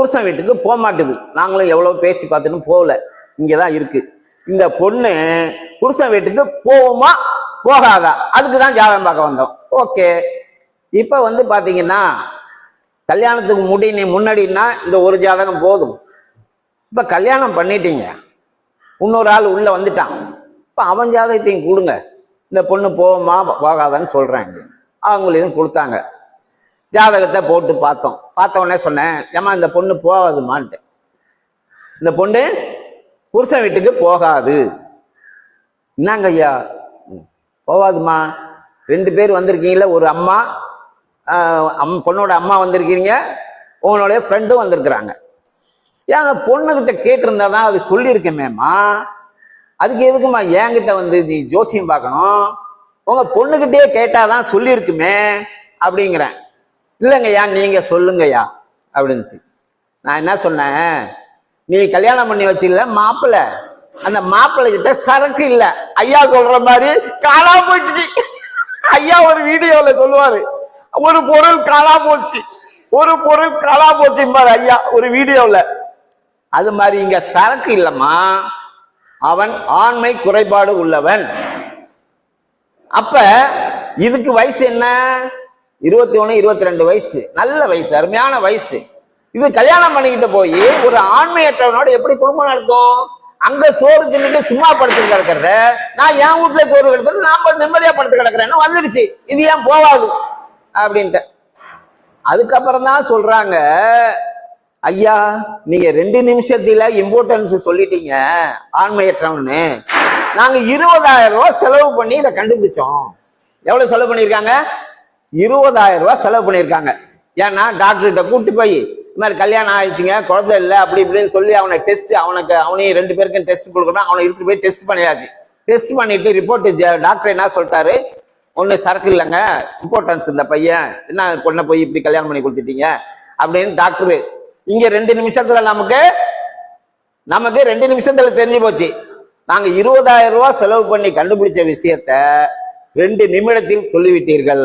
புருஷன் வீட்டுக்கு போக மாட்டுது. நாங்களும் எவ்வளோ பேசி பார்த்துன்னு போகல. இங்கே தான் இருக்கு. இந்த பொண்ணு புருஷன் வீட்டுக்கு போகுமா? போகாதா? அதுக்கு தான் ஜாதகம் பார்க்க வந்தோம். ஓகே. இப்போ வந்து பார்த்தீங்கன்னா கல்யாணத்துக்கு முடி முன்னாடின்னா இந்த ஒரு ஜாதகம் போதும். இப்போ கல்யாணம் பண்ணிட்டீங்க. இன்னொரு ஆள் உள்ளே வந்துட்டான். இப்போ அவன் ஜாதகத்தையும் கொடுங்க. இந்த பொண்ணு போகுமா? போகாதான்னு சொல்கிறாங்க அவங்களையும் கொடுத்தாங்க. ஜாதகத்தை போட்டு பார்த்தோம். பார்த்த உடனே சொன்னேன் ஏமா இந்த பொண்ணு போகாதுமான்ட்டு இந்த பொண்ணு புருஷன் வீட்டுக்கு போகாது. என்னங்க ஐயா? போகாதுமா ரெண்டு பேர் வந்திருக்கீங்கள ஒரு அம்மா அம் பொண்ணோட அம்மா வந்திருக்கீங்க உங்களுடைய ஃப்ரெண்டும் வந்திருக்கிறாங்க. ஏங்க பொண்ணுகிட்ட கேட்டிருந்தா தான் அது சொல்லியிருக்கேமேம்மா. அதுக்கு எதுக்குமா என்கிட்ட வந்து நீ ஜோசியம் பார்க்கணும்? உங்கள் பொண்ணுக்கிட்டே கேட்டால் தான் சொல்லியிருக்குமே அப்படிங்கிறேன். இல்லைங்கய்யா நீங்க சொல்லுங்கய்யா அப்படின்னுச்சு. நான் என்ன சொன்னேன்? நீ கல்யாணம் பண்ணி வச்சுக்கல மாப்பிள்ளை அந்த மாப்பிள்ளை கிட்ட சரக்கு இல்லை. ஐயா சொல்ற மாதிரி காணாம போயிடுச்சு ஐயா ஒரு வீடியோவில் சொல்லுவாரு. ஒரு பொருள் காணாம போச்சு. ஒரு பொருள் காணாம போச்சு பாரு ஐயா ஒரு வீடியோவில் அது மாதிரி இங்க சரக்கு இல்லம்மா. அவன் ஆண்மை குறைபாடு உள்ளவன். அப்ப இதுக்கு வயசு என்ன? இருபத்தி ஒன்று இருபத்தி ரெண்டு வயசு. நல்ல வயசு அருமையான வயசு. இது கல்யாணம் பண்ணிக்கிட்டு போய் ஒரு ஆண்மையற்றவனோட எப்படி குடும்பம் நடத்தும் அங்க சோறு தின்னுட்டு சும்மா படுத்து கிடக்கிறத நான் என் வீட்டுல சோறு எடுத்துட்டு நான் நிம்மதியா படுத்து கிடக்குறேன்னு வந்துடுச்சு. இது ஏன் போவாது அப்படின்ட்டு அதுக்கப்புறம் தான் சொல்றாங்க ஐயா நீங்க ரெண்டு நிமிஷத்துல இம்பார்ட்டன்ஸ் சொல்லிட்டீங்க ஆண்மையற்றவன்னு. நாங்க இருபதாயிரம் ரூபாய் செலவு பண்ணி இதை கண்டுபிடிச்சோம். எவ்வளவு செலவு பண்ணியிருக்காங்க? இருபதாயிரம் ரூபாய் செலவு பண்ணியிருக்காங்க. ஏன்னா டாக்டர்கிட்ட கூட்டி போய் இந்த மாதிரி கல்யாணம் ஆயிடுச்சுங்க குழந்தை இல்லை அப்படி இப்படின்னு சொல்லி அவனை டெஸ்ட் அவனுக்கு அவனையும் ரெண்டு பேருக்கும் டெஸ்ட் கொடுக்கணும். அவனை எடுத்துட்டு போய் டெஸ்ட் பண்ணியாச்சு. டெஸ்ட் பண்ணிட்டு ரிப்போர்ட் டாக்டர் என்ன சொல்லிட்டாரு? ஒன்றும் சரக்கு இல்லைங்க இம்பார்ட்டன்ஸ் இந்த பையன். என்ன பொண்ணை போய் இப்படி கல்யாணம் பண்ணி கொடுத்துட்டீங்க? அப்படின்னு டாக்டரு இங்க ரெண்டு நிமிஷத்துல நமக்கு நமக்கு ரெண்டு நிமிஷத்துல தெரிஞ்சு போச்சு. நாங்க இருபதாயிரம் ரூபாய் செலவு பண்ணி கண்டுபிடிச்ச விஷயத்த ரெண்டு நிமிடத்தில் சொல்லிவிட்டீர்கள்.